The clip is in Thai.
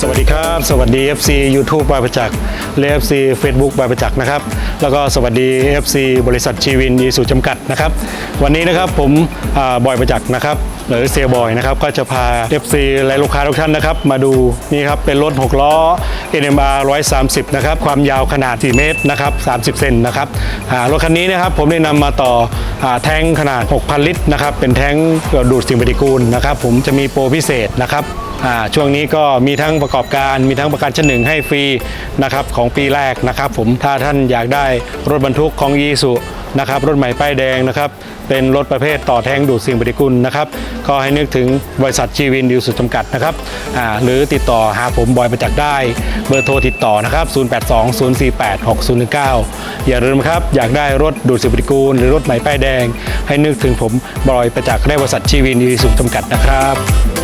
สวัสดีครับ สวัสดี FC YouTube บายประจักษ์และ FC Facebook บายประจักษ์นะครับ แล้วก็สวัสดี FC บริษัทชีวินอีสุจำกัดนะครับ วันนี้นะครับผมอบอยประจักษ์นะครับหรือเซียบอยนะครับก็จะพา FC และลูกค้าทุกท่านนะครับ มาดูนี่ครับเป็นรถ 6 ล้อ NMR 130 นะครับ ความยาวขนาด 4 เมตรนะครับ 30 เซนนะครับรถคันนี้นะครับผมได้นำมาต่ออแท้งขนาด 6,000 ลิตรนะครับเป็นแท้งดูดสิ่งปฏิกูลนะครับผมจะมีโปรพิเศษนะครับ ช่วงนี้ก็มีทั้งประกอบการมีทั้งประกันชั้นหนึ่งให้ฟรีนะครับของปีแรกนะครับผมถ้าท่านอยากได้รถบรรทุกของยีสุนะครับรถใหม่ป้ายแดงนะครับเป็นรถประเภทต่อแทงดูดสิ่งปฏิกูลนะครับก็ให้นึกถึงบริษัทชีวินดิวสุดจำกัดนะครับหรือติดต่อหาผมบอยประจักษ์ได้ เบอร์โทรติดต่อนะครับ 0820486019 อย่าลืมครับอยากได้รถดูดสิ่งปฏิกูล หรือรถใหม่ป้ายแดง ให้นึกถึงผมบอยประจักษ์ได้บริษัทชีวินดิวสุดจำกัดนะครับ